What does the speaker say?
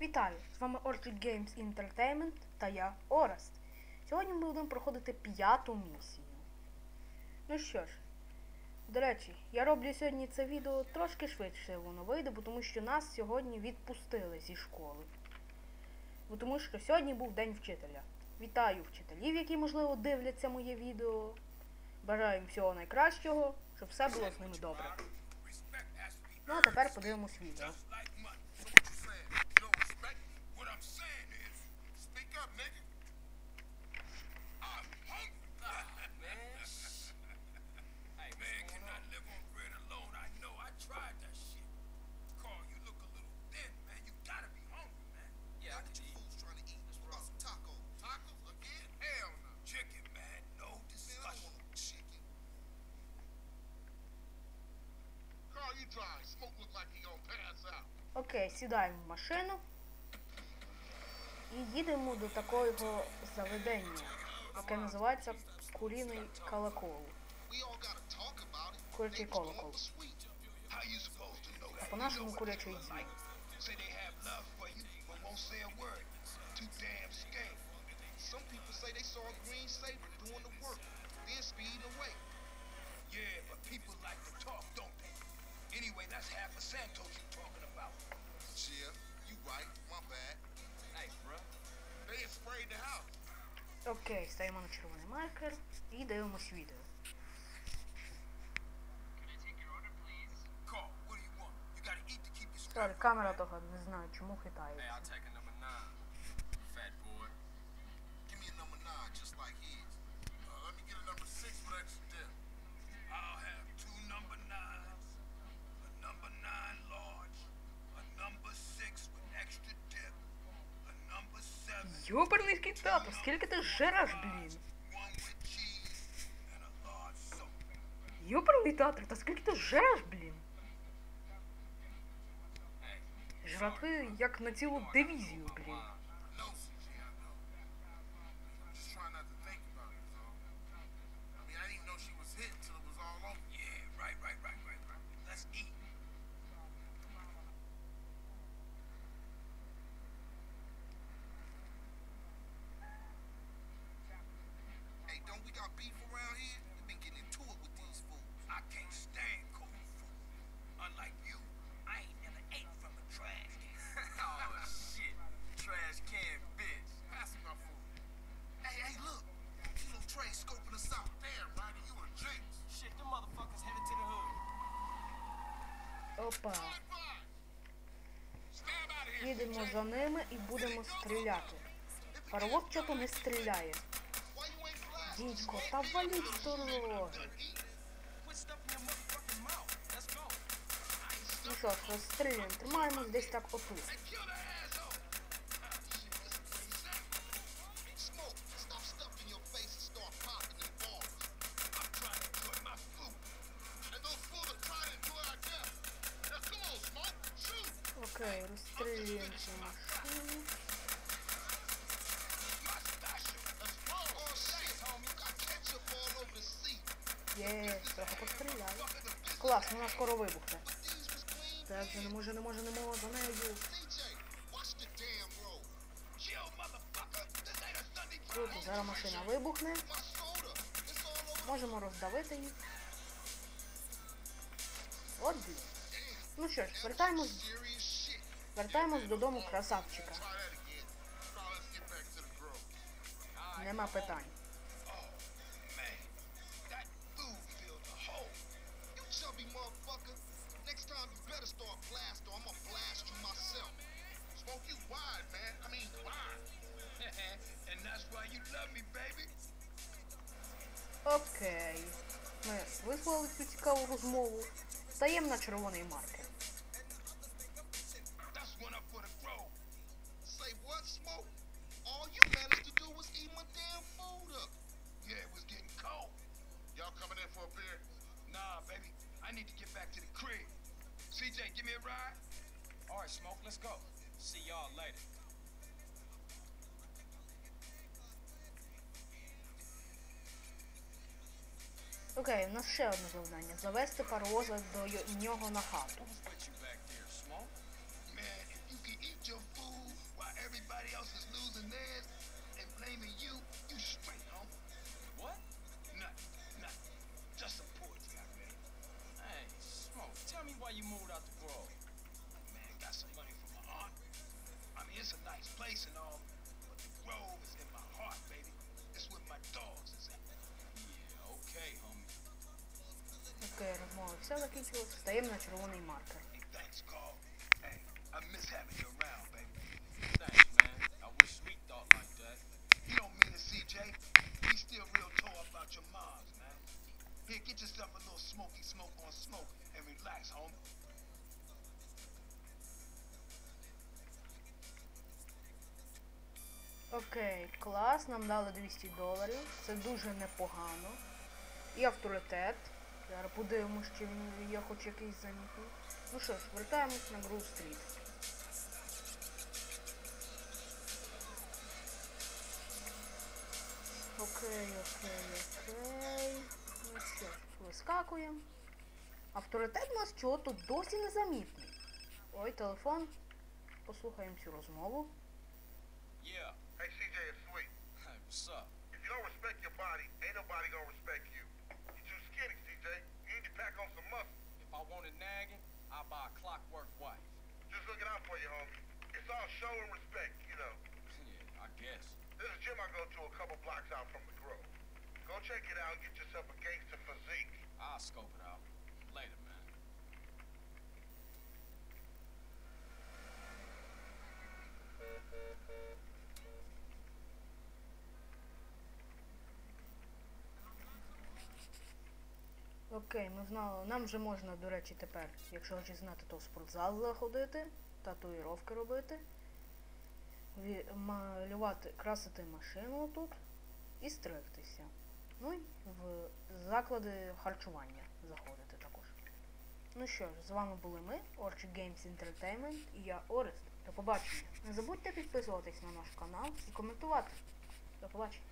Вітаю! З вами Orchid Games Entertainment та я Орест. Сьогодні ми будемо проходити п'яту місію. Ну що ж, до речі, я роблю сьогодні це відео трошки швидше воно вийде, бо тому що нас сьогодні відпустили зі школи. Бо тому що сьогодні був день вчителя. Вітаю вчителів, які, можливо, дивляться моє відео. Бажаю їм всього найкращого, щоб все було з ними добре. Ну а тепер подивимось відео. Окей, сідаємо в машину і їдемо до такого заведення, яке називається куріний колокол. Курячий колокол. А по-нашому курячий дзвін. Окей, ставимо на червоний маркер і дивимось відео. Камера того не знаю, чому хитається. Губернийський тату, скільки ти жереш, блин. Юперний татр, та скільки ти жереш, блин? Жратви як на цілу дивізію, блин. КП. Їдемо за ними і будемо стріляти. Паровоз чого не стріляє. Дідько, та валіть в. Ну що ж, розстрілюємо. Тримаємось десь так отут. Окей, розстрілюємо цю машину. Є, трохи постріляли. Клас, вона скоро вибухне. Так, вже не може, не може, не може, за нею. Круто, зараз машина вибухне. Можемо роздавити її. От. Ну що ж, повертаємось. Вертаємось додому красавчика. Нема питань. Окей. Ми висловили цю цікаву розмову. Стаємо на червоний маркер. need to get back to the crib. CJ, give me a ride. All right, Smoke, let's go. See y'all later. Окей, okay, у нас ще одне завдання. Завести паровоза до нього на хату. Окей, розмова все закінчилося. Стаємо на червоний маркер. Окей, клас, нам дали 200 доларів. Це дуже непогано. І авторитет. Зараз подивимось, чи він є хоч якийсь замітний. Ну що ж, вертаємось на Гру Стріт. Окей, окей, окей. Ну ж, вискакуємо. Авторитет у нас чого тут досі незамітний. Ой, телефон. Послухаємо цю розмову. I'd buy a clockwork wife. Just looking out for you, homie. It's all show and respect, you know. yeah, I guess. There's a gym I go to a couple blocks out from the Grove. Go check it out, get yourself a gangster physique. Окей, ми знали. Нам вже можна, до речі, тепер, якщо хочеш знати, то в спортзал заходити, татуїровки робити, малювати, красити машину тут і стригтися. Ну і в заклади харчування заходити також. Ну що ж, з вами були ми, Orchid Games Entertainment і я Орест. До побачення. Не забудьте підписуватись на наш канал і коментувати. До побачення.